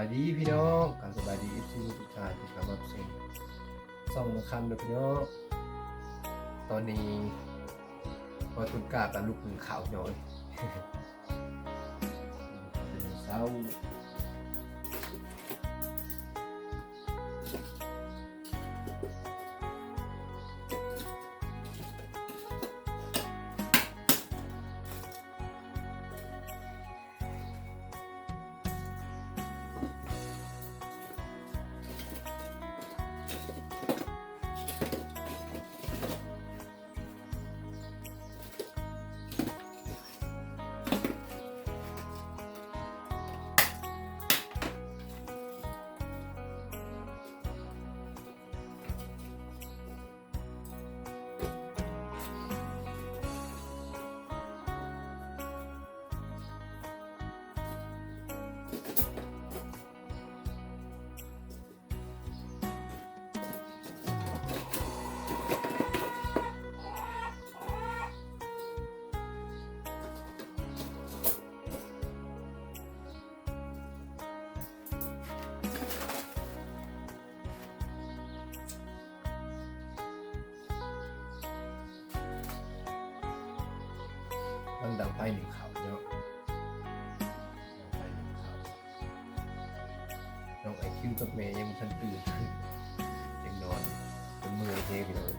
ายดีพี่น้องการสบายดีเอฟซีทุกท่านที่เข้ามาเซ็นส่องมาคำเลยพี่น้องตอนนี้พอตุนกากับลูกหนึ่งขาวน้อยเป็นเศร้า ไฟหนึ่งเขาเนาะไฟหนึ่งเขาน้องไอคิวกับเมย์ยังทันตื่นยังนอนเป็นมือเทพี่น้อง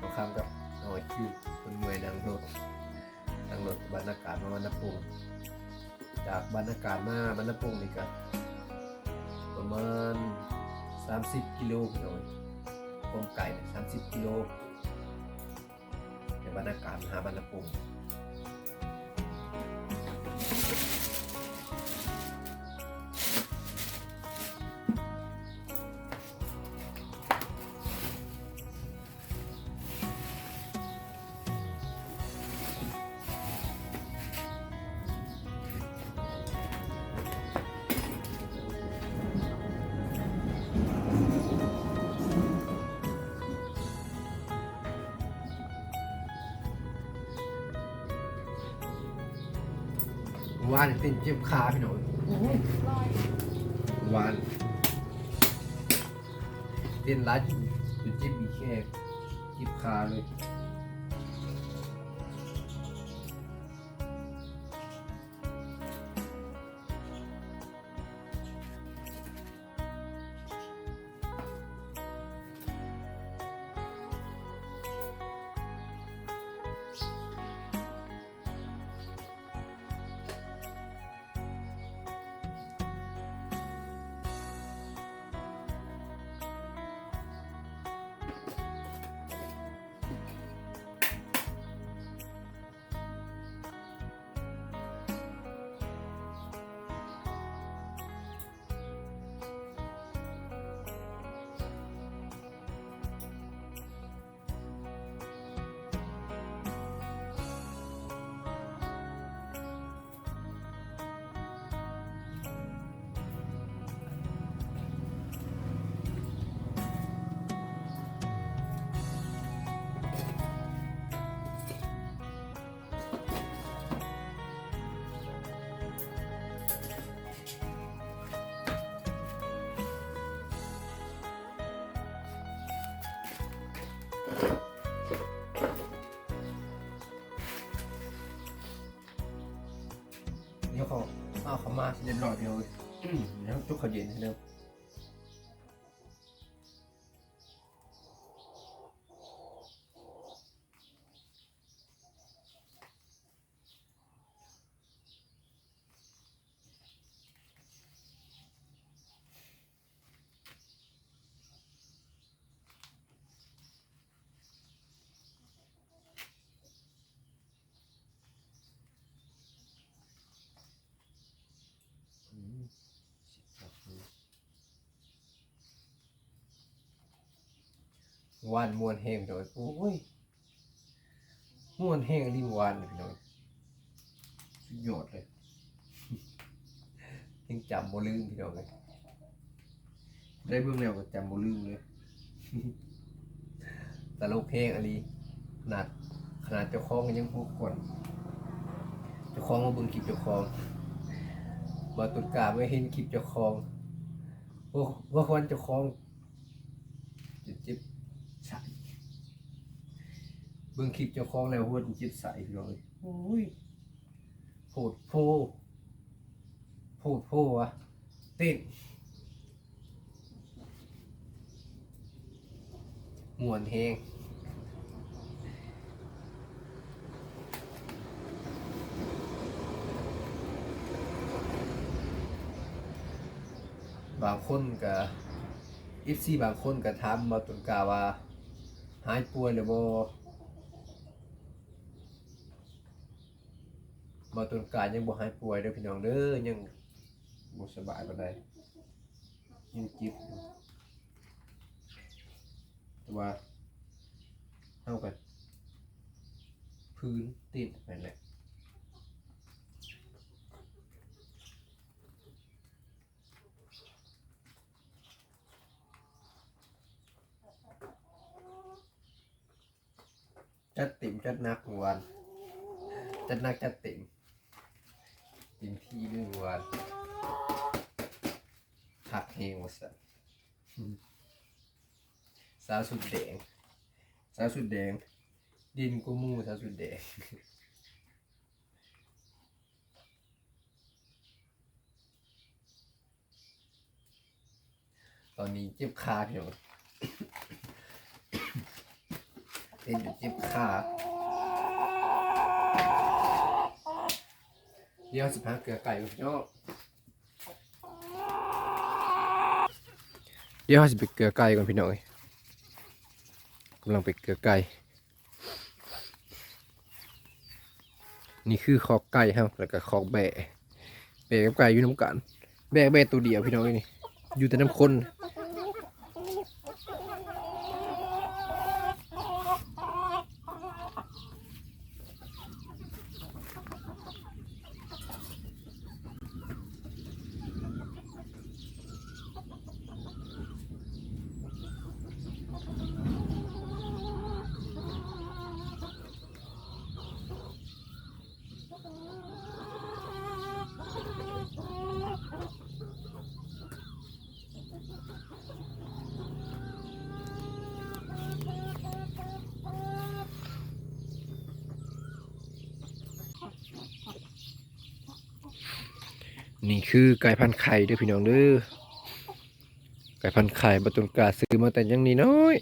บางคำกับน้องไอคิวเป็นมือนั่งรถนั่งรถบรรยากาศมาบรรณภูมิจากบรรยากาศมาบรรณภูมินี่ก็ประมาณ 30 กิโลพี่น้องความไก่สามสิบกิโลในบรรยากาศมหาบรรณภูมิานเต้นเจ็บขาพี่หน่อยวานเต้นรัดอยู่อยู่เจ็บมีแค่เจ็บขาเลย เดี๋ยวเขาเอาเขามาสิเดี๋ยวรอเดียวเลยเดี๋ยวจุกเขาเย็นให้เร็ว อืมสิครับ วานมวนแห้งพี่น้อยโอ้ยมวนแห้งรีบวานเลยพี่น้อยสุดยอดเลยยังจำบ่ลืมพี่น้องเลยได้เบื้องแนวก็จำบ่ลืมเลยแต่โลกแห้งอะไรขนาดขนาดเจ้าของก็ยังพูดก่อนเจ้าของมาเบิ่งคลิปเจ้าของบ่ตุนกาไม่เห็นคลิปเจ้าของว่าว่าควรเจ้าของจิตจิบใส่เบิ่งคลิปเจ้าของแล้วหัวจิตใส่พี่น้องเอ้ยโอ้ยโพดโพโพดโพวะเต้นมวนเฮงบางคนก็อีฟซีบางคนก็ถามมาตุนกาว่า หายป่วยหรือบ่ มาตุนกายังบ่หายป่วยเด้อพี่น้องเด้อยังบ่สบายปานใดยังเจ็บอยู่แต่ว่าเฮาก็พื้นติดนั่นแหละจัดติ่มจัดนักวันจัดนักจัดติ่ม ติ่มที่ด้วยเมื่อวันผักเฮงวะสันสาวสุดแดงสาวสุดแดง ดินกูมูสาวสุดแดงตอนนี้เจ็บขาพี่น้องเอ็นอยู่เจ็บขา เดี๋ยวสิพาเกลือไก่กับพี่น้องเดี๋ยวเราสิไปเกลือไก่ก่อนพี่น้องเอ้ยกำลังไปเกลือไก่ นี่คือคอกไก่ครับแล้วก็คอกแบะแบะกับไก่อยู่น้ำกัน แบะแบะตัวเดียวพี่น้องเอ้ยนี่ อยู่แต่น้ำข้น นี่คือไก่พันไข่เด้อพี่น้องเด้อไก่พันไข่บัตุนกาซื้อมาแต่ยังนี้น้อย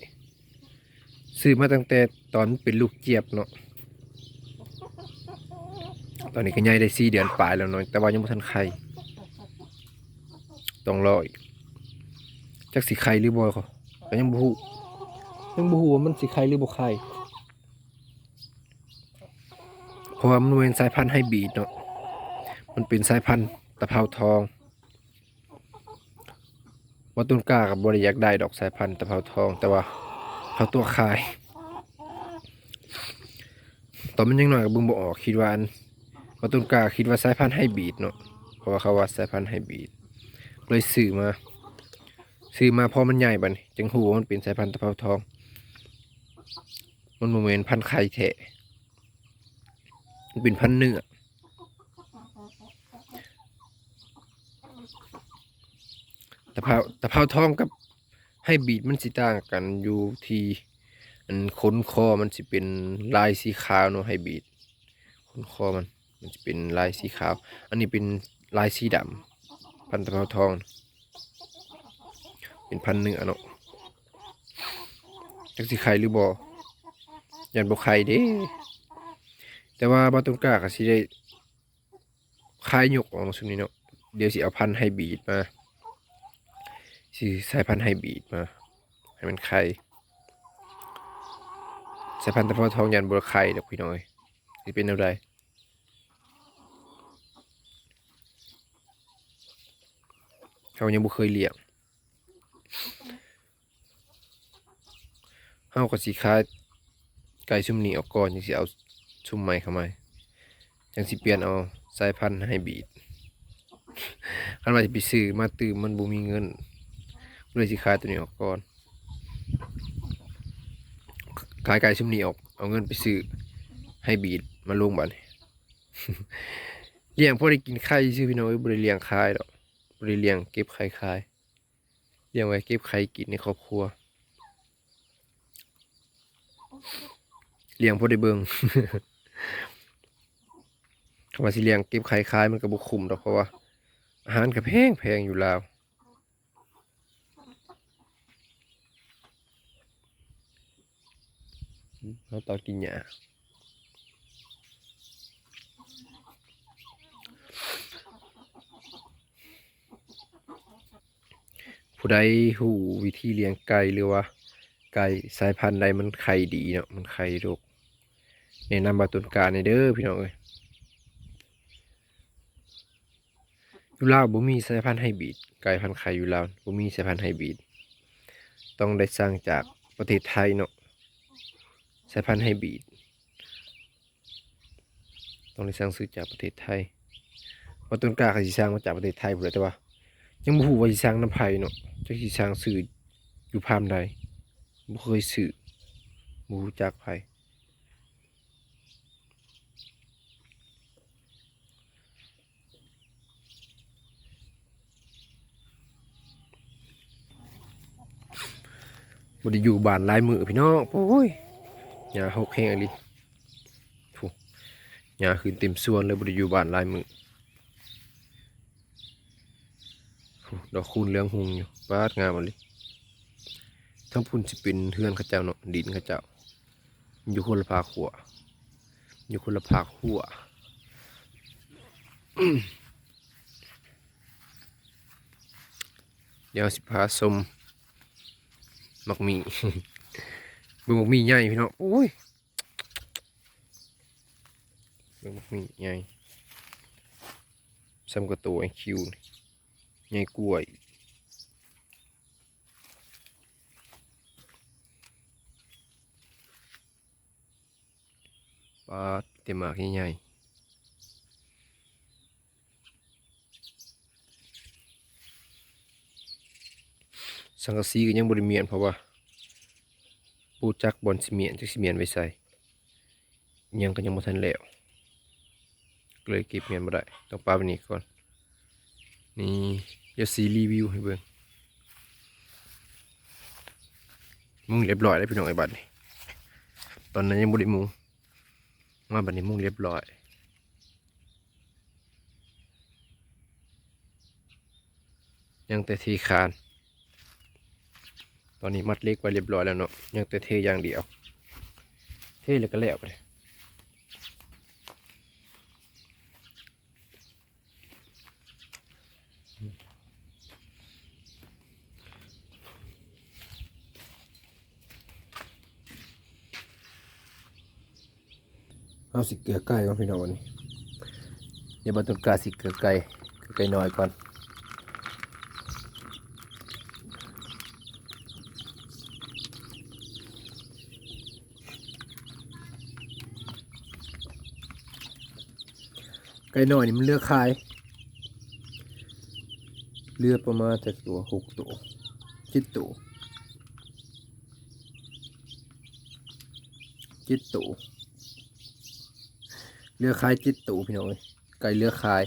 ซื้อมาตั้งแต่ตอนเป็นลูกเจี๊ยบเนาะตอนนี้ก็ใหญ่ได้สี่เดือนปลายแล้วเนาะแต่ว่ายังไม่ทันไข่ต้องรออีกจักสิไข่หรือบ่เขาก็ยังบูยังบูว่ามันสิไข่หรือบ่ไข่เพราะว่ามันเป็นสายพันธุ์ไฮบริดเนาะมันเป็นสายพันธุ์ ตะเภาทองว่าต้นก้ากับบริยักได้ดอกสายพันธุ์ตะเภาทองแต่ว่าเขาตัวคายตอนมันยังหน่อยกับบึงบออกคิดว่าอันว่าต้นก้าคิดว่าสายพันธุ์ไฮบริดเนาะเพราะว่าเขาว่าสายพันธุ์ไฮบริดเลยซื้อมาซื้อมาพอมันใหญ่บันจังหูว่ามันเป็นสายพันธุ์ตะเภาทอง มันโมเมนพันธุ์ไข่แทะมันเป็นพันธุ์เนื้อ ตะเภาตะเภาทองกับให้บีดมันสิต่างกันอยู่ที่อันขนคอมันสิเป็นลายสีขาวเนาะให้บีดขนคอมัน มันจะเป็นลายสีขาว อันนี้เป็นลายสีดำพันตะเภาทอง เป็นพันเนื้อเนาะจักสิไข่หรือบ่ยันบ่ไข่เด้ แต่ว่าบาตุนกาก็สิได้คายยกออกมาสุนี้เนาะ เดี๋ยวสิเอาพันธุ์ให้บีดมาสิสายพันธุ์ไฮบริดมา ให้มันไข่สายพันธุ์ตะเภาทองยันบัวไข่ดอกพี่น้อยสิเป็นอะไรเขายังบ่เคยเลี้ยงเฮาก็สิคายไก่ชุ่มนี้ออกก่อนจังสิเอาชุ่มใหม่เข้ามาจังสิเปลี่ยนเอาสายพันธุ์ไฮบริด คันว่าสิไปซื้อมาตื่มมันบ่มีเงินเลยสิขายตัวนี้ออกก่อนขายไก่ชุมนี้ออกเอาเงินไปซื้อให้บีดมาลงบัดนเลี้ยงพอได้กินไข่ซื่อพี่น้องเอ้ยบ่ได้เลี้ยงขายดอกบ่ได้เลี้ยงเก็บไข่ขายเลี้ยงไว้เก็บไข่กินในครอบครัวเลี้ยงพอได้เบิ่งคำว่าสิเลี้ยงเก็บไข่ขายมันก็บ่คุ้มดอกเพราะว่า อาหารก็แพงแพงอยู่แล้วเราตอนกินหญ้าผู้ใดหูวิธีเลี้ยงไก่หรือว่า ไก่สายพันธุ์ใดมันไข่ดีเนาะมันไข่ลูกแนะนำบาตุนกาในเด้อพี่น้องเอ้ย ยูลาวบ่มีสายพันธุ์ไฮบริดไก่พันธุ์ไข่ยูลาวบ่มีสายพันธุ์ไฮบริดต้องได้สร้างจากประเทศไทยเนาะสายพันธุ์ไฮบริดต้องได้สร้างซื้อจากประเทศไทยบาตุนกล้าก็สิสร้างมาจากประเทศไทยพุ่นแหละแต่ว่า ยังบ่ฮู้ว่าสิสร้างน้ำไผเนาะจักสิสร้างซื้ออยู่พามใดบ่เคยซื้อบ่รู้จักไผ บ่ได้อยู่บ้านหลายมื้อพี่น้องโอ้ยหญ้าหกแห้งอีหลีผู้หญ้าขึ้นเต็มสวนเลยบ่ได้อยู่บ้านหลายมื้อผู้ดอกคูณเหลืองหุงอยู่บาดงามอีหลีทั้งพุ่นสิเป็นเฮือนเขาเจ้าเนาะดินเขาเจ้า อยู่คนละภาคหัวอยู่คนละภาคหัวเดี๋ยวสิพาชม มักมีเบิ่งมักมีใหญ่พี่น้องโอ้ยเบิ่งมักมีใหญ่ซ้ำกับตัวไอคิวใหญ่กล้วยปลาเต็มมากใหญ่ สังกะสีก็ยังบริเมียนเพราะว่าปูจักบอลสิเมียนจักสิเมียนไว้ใส่ยังก็ยังบ่ทันแล้วเลยเก็บเมียนบ่ได้ต้องปาไปนี่ก่อนนี่เดี๋ยวสีรีวิวให้เบิ่งมุงเรียบร้อยแล้วพี่น้องไอ้บัดนี่ตอนนั้นยังบ่ได้มุงมาบัดนี้มุ่งเรียบร้อยยังแต่ทีคาน อนนี้มัดเล็กไว้เรียบร้อยแล้วเนาะยังแต่เทอย่างเดียว เทแล้วก็แล้วไปเลยเอาสิเกลือไก่ก่อนพี่น้องวันนี้เดี๋ยวบัตรกาสิเกลือไก่เกลือไก่น้อยก่อน ไก่น้อยนี่มันเลือกขาย เลือกประมาณจากตัวหกตัวเจ็ดตัวเจ็ดตัวเลือกขายเจ็ดตัวพี่น้องเอ้ยไก่เลือกขาย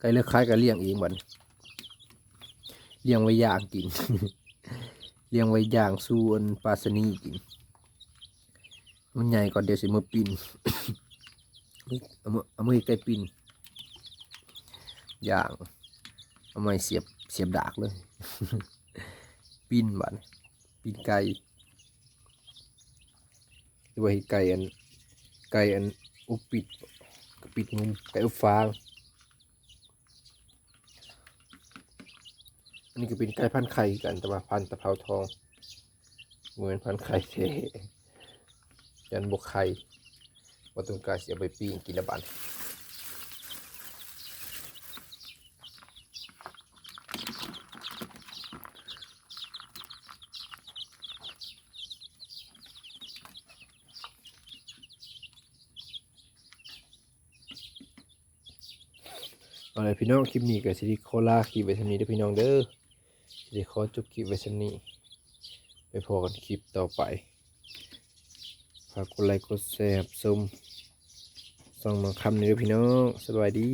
ไก่เลือกขายก็เลี้ยงเองบันเลี้ยงไว้ย่างกิน เลี้ยงไว้ย่างสู้อันปลาสนีกิน มันใหญ่ก่อนเดี๋ยวสิมาปิน เอามือเอามือใกล้ปินอย่างเอาไม้เสียบเสียบดากเลย ปินบัดปินไก่หรือว่าไก่อันไก่อันอุปิดปิดงุมไก่อุฟางอันนี้ก็เป็นไก่พันไข่กันแต่ว่าพันตะเภาทองเหมือนพันไข่เทยันบกไข่ ว่าต้นกาเสียไปปิ้งกินละบันเอาเลยพี่น้องคลิปนี้กับซิลิโคล่าคลิปไว้เท่านี้เด้อพี่น้องเด้อซิลิโคจบคลิปไว้เท่านี้ไปพอกันคลิปต่อไป ฝากกดไลค์กดแชร์ซุ่มส่องมาคำนี้ด้วยพี่น้องสบายดี